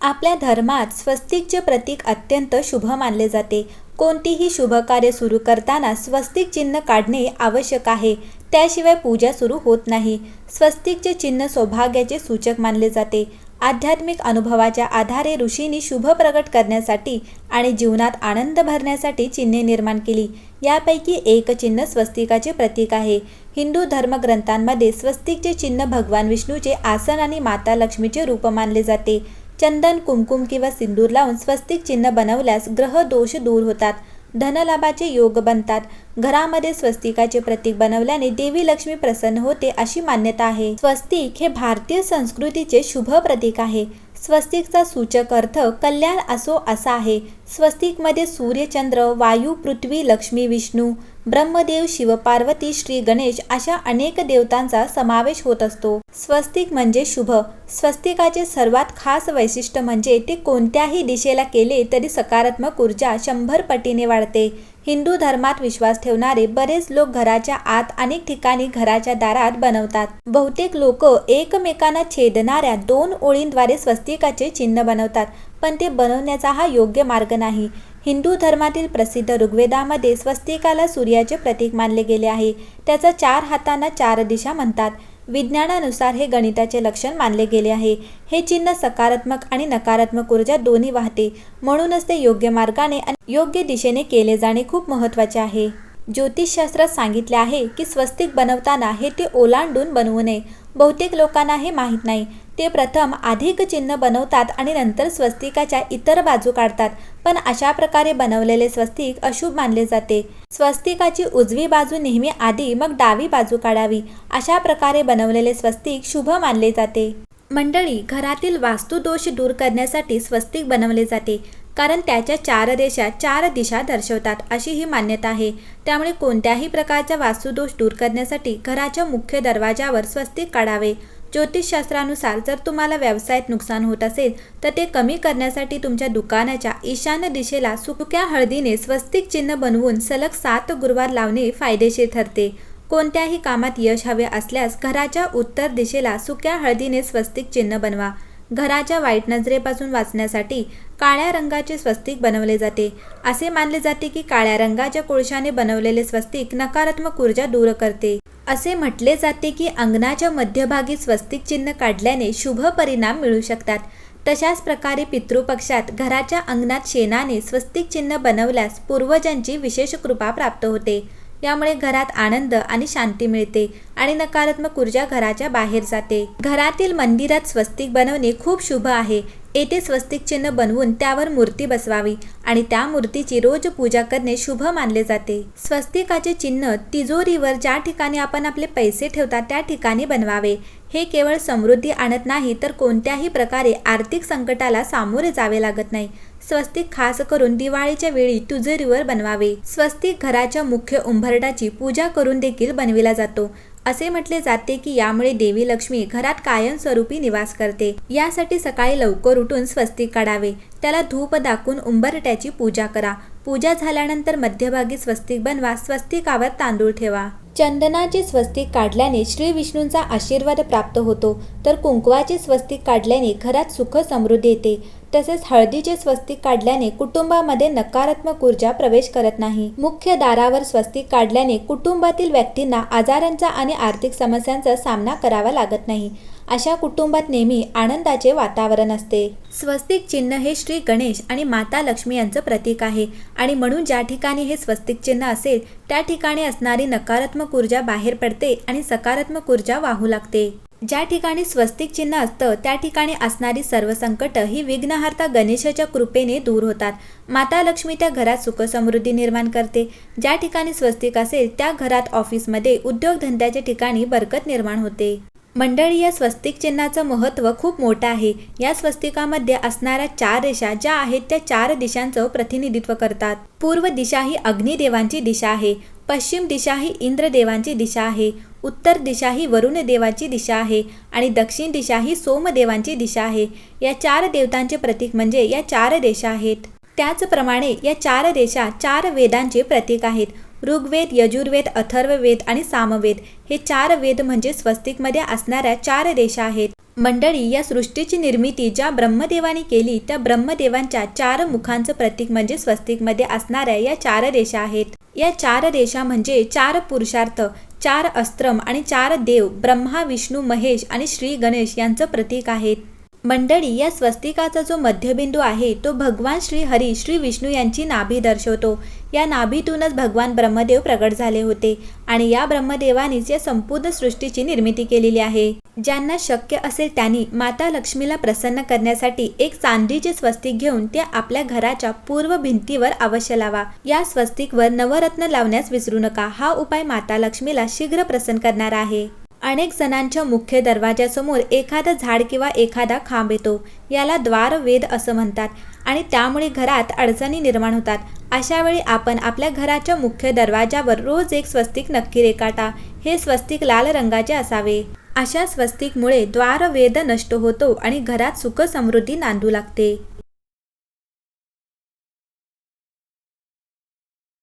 आपल्या धर्मात स्वस्तिकचे प्रतीक अत्यंत शुभ मानले जाते. कोणतीही शुभ कार्य सुरू करताना स्वस्तिक चिन्ह काढणे आवश्यक आहे. त्याशिवाय पूजा सुरू होत नाही. स्वस्तिकचे चिन्ह सौभाग्याचे सूचक मानले जाते. आध्यात्मिक अनुभवाच्या आधारे ऋषींनी शुभ प्रकट करण्यासाठी आणि जीवनात आनंद भरण्यासाठी चिन्हे निर्माण केली. यापैकी एक चिन्ह स्वस्तिकाचे प्रतीक आहे. हिंदू धर्मग्रंथांमध्ये स्वस्तिकचे चिन्ह भगवान विष्णूचे आसन आणि माता लक्ष्मीचे रूप मानले जाते. चंदन कुमकुम किंवा सिंदूर लावून स्वस्तिक चिन्ह बनवल्यास ग्रह दोष दूर होतात. धनलाभाचे योग बनतात. घरामध्ये स्वस्तिकाचे प्रतीक बनवल्याने देवी लक्ष्मी प्रसन्न होते अशी मान्यता आहे. स्वस्तिक हे भारतीय संस्कृतीचे शुभ प्रतीक आहे. स्वस्तिकचा सूचक अर्थ कल्याण असो असा आहे. स्वस्तिकमध्ये सूर्यचंद्र वायू पृथ्वी लक्ष्मी विष्णू ब्रह्मदेव शिवपार्वती श्री गणेश अशा अनेक देवतांचा समावेश होत असतो. स्वस्तिक म्हणजे शुभ. स्वस्तिकाचे सर्वात खास वैशिष्ट्य म्हणजे ते कोणत्याही दिशेला केले तरी सकारात्मक ऊर्जा शंभर पटीने वाढते. हिंदू धर्मात विश्वास ठेवणारे बरेच लोक घराच्या आत अनेक ठिकाणी घराच्या दारात बनवतात. बहुतेक लोक एकमेकांना छेदणाऱ्या दोन ओळींद्वारे स्वस्तिकाचे चिन्ह बनवतात पण ते बनवण्याचा हा योग्य मार्ग नाही. हिंदू धर्मातील प्रसिद्ध ऋग्वेदामध्ये स्वस्तिकाला सूर्याचे प्रतीक मानले गेले आहे. त्याचा चार हातांना चार दिशा म्हणतात. विज्ञानानुसार हे गणिताचे लक्षण मानले गेले आहे. हे चिन्ह सकारात्मक आणि नकारात्मक ऊर्जा दोन्ही वाहते. म्हणूनच ते योग्य मार्गाने आणि योग्य दिशेने केले जाणे खूप महत्त्वाचे आहे. ज्योतिषशास्त्रात सांगितले आहे की स्वस्तिक बनवताना हे ते ओलांडून बनवू नये. बहुतेक लोकांना हे माहीत नाही. ते प्रथम अधिक चिन्ह बनवतात आणि नंतर स्वस्तिकाच्या इतर बाजू काढतात. पण अशा प्रकारे बनवलेले स्वस्तिक अशुभ मानले जाते. स्वस्तिकाची उजवी बाजू नेहमी आधी मग डावी बाजू काढावी. अशा प्रकारे बनवलेले स्वस्तिक शुभ मानले जाते. मंडळी घरातील वास्तुदोष दूर करण्यासाठी स्वस्तिक बनवले जाते. कारण त्याच्या चार रेषा चार दिशा दर्शवतात अशी ही मान्यता आहे. त्यामुळे कोणत्याही प्रकारचा वास्तुदोष दूर करण्यासाठी घराच्या मुख्य दरवाजावर स्वस्तिक काढावे. ज्योतिषशास्त्रानुसार जर तुम्हाला व्यवसायात नुकसान होत असेल तर ते कमी करण्यासाठी तुमच्या दुकानाच्या ईशान्य दिशेला सुक्या हळदीने स्वस्तिक चिन्ह बनवून सलग सात गुरुवार लावणे फायदेशीर ठरते. कोणत्याही कामात यश हवे असल्यास घराच्या उत्तर दिशेला सुक्या हळदीने स्वस्तिक चिन्ह बनवा. घराच्या वाईट नजरेपासून वाचण्यासाठी काळ्या रंगाचे स्वस्तिक बनवले जाते. असे मानले जाते की काळ्या रंगाच्या कोळशाने बनवलेले स्वस्तिक नकारात्मक ऊर्जा दूर करते. असे म्हटले जाते की अंगणाच्या मध्यभागी स्वस्तिक चिन्ह काढल्याने शुभ परिणाम मिळू शकतात. तशाच प्रकारे पितृपक्षात घराच्या अंगणात शेणाने स्वस्तिक चिन्ह बनवल्यास पूर्वजांची विशेष कृपा प्राप्त होते. यामुळे घरात आनंद आणि शांती मिळते आणि नकारात्मक ऊर्जा घराच्या बाहेर जाते. घरातील मंदिरात स्वस्तिक बनवणे खूप शुभ आहे. येथे स्वस्तिक चिन्ह बनवून त्यावर मूर्ती बसवावी आणि त्या मूर्तीची रोज पूजा करणे शुभ मानले जाते. स्वस्तिकाचे चिन्ह तिजोरीवर ज्या ठिकाणी आपण आपले पैसे ठेवता त्या ठिकाणी बनवावे. हे केवळ समृद्धी आणत नाही तर कोणत्याही प्रकारे आर्थिक संकटाला सामोरे जावे लागत नाही. स्वस्तिक खास करून दिवाळीच्या वेळी तुजरीवर बनवावे. स्वस्तिक घराच्या मुख्य उंबरटाची पूजा करून देखील बनविला जातो. असे म्हटले जाते की यामुळे देवी लक्ष्मी घरात कायमस्वरूपी निवास करते. यासाठी सकाळी लवकर उठून स्वस्तिक काढावे. त्याला धूप दाखवून उंबरट्याची पूजा करा. पूजा झाल्यानंतर मध्यभागी स्वस्तिक बनवा. स्वस्तिकावर तांदूळ ठेवा. चंदनाचे स्वस्तिक काढल्याने श्री विष्णूंचा आशीर्वाद प्राप्त होतो. तर कुंकवाचे स्वस्तिक काढल्याने घरात सुख समृद्धी येते. तसेच हळदीचे स्वस्तिक काढल्याने कुटुंबामध्ये नकारात्मक ऊर्जा प्रवेश करत नाही. मुख्य दारावर स्वस्तिक काढल्याने कुटुंबातील व्यक्तींना आजारांचा आणि आर्थिक समस्यांचा सामना करावा लागत नाही. अशा कुटुंबात नेहमी आनंदाचे वातावरण असते. स्वस्तिक चिन्ह हे श्री गणेश आणि माता लक्ष्मी यांचं प्रतीक आहे. आणि म्हणून ज्या ठिकाणी हे स्वस्तिक चिन्ह असेल त्या ठिकाणी असणारी नकारात्मक ऊर्जा बाहेर पडते आणि सकारात्मक ऊर्जा वाहू लागते. ज्या ठिकाणी स्वस्तिक चिन्ह असतं त्या ठिकाणी असणारी सर्व संकट ही विघ्नहर्ता गणेशाच्या कृपेने दूर होतात. माता लक्ष्मी त्या घरात सुखसमृद्धी निर्माण करते. ज्या ठिकाणी स्वस्तिक असेल त्या घरात ऑफिसमध्ये उद्योगधंद्याच्या ठिकाणी बरकत निर्माण होते. मंडळी या स्वस्तिक चिन्हाचं महत्त्व खूप मोठं आहे. या स्वस्तिकामध्ये असणाऱ्या चार रेषा ज्या आहेत त्या चार दिशांचं प्रतिनिधित्व करतात. पूर्व दिशा ही अग्निदेवांची दिशा आहे. पश्चिम दिशा ही इंद्रदेवांची दिशा आहे. उत्तर दिशा ही वरुण देवाची दिशा आहे. आणि दक्षिण दिशा ही सोमदेवांची दिशा आहे. या चार देवतांचे प्रतीक म्हणजे या चार रेषा आहेत. त्याचप्रमाणे या चार रेषा चार वेदांचे प्रतीक आहेत. ऋग्वेद यजुर्वेद अथर्ववेद आणि सामवेद हे चार वेद म्हणजे स्वस्तिकमध्ये असणाऱ्या चार देशा आहेत. मंडळी या सृष्टीची निर्मिती ज्या ब्रह्मदेवाने केली त्या ब्रह्मदेवांच्या चार मुखांचं प्रतीक म्हणजे स्वस्तिकमध्ये असणाऱ्या या चार रेषा आहेत. या चार रेषा म्हणजे चार पुरुषार्थ चार अस्त्रम आणि चार देव ब्रह्मा विष्णू महेश आणि श्री गणेश यांचं प्रतीक आहेत. मंडळी या स्वस्तिकाचा जो मध्यबिंदू आहे तो भगवान श्री हरी श्री विष्णू यांची नाभी दर्शवतो. या नाभीतूनच भगवान ब्रह्मदेव प्रगट झाले होते आणि या ब्रह्मदेवानीच या संपूर्ण सृष्टीची निर्मिती केलेली आहे. ज्यांना शक्य असेल त्यांनी माता लक्ष्मीला प्रसन्न करण्यासाठी एक चांदीचे स्वस्तिक घेऊन ते आपल्या घराच्या पूर्व भिंतीवर अवश्य लावा. या स्वस्तिकवर नवरत्न लावण्यास विसरू नका. हा उपाय माता लक्ष्मीला शीघ्र प्रसन्न करणार आहे. अनेक जणांच्या मुख्य दरवाजासमोर एखादं झाड किंवा एखादा खांब येतो. याला द्वार वेद असं म्हणतात आणि त्यामुळे घरात अडचणी निर्माण होतात. अशा वेळी आपण आपल्या घराच्या मुख्य दरवाजावर रोज एक स्वस्तिक नक्की रेखाटा. हे स्वस्तिक लाल रंगाचे असावे. अशा स्वस्तिकमुळे द्वार वेद नष्ट होतो आणि घरात सुख समृद्धी नांदू लागते.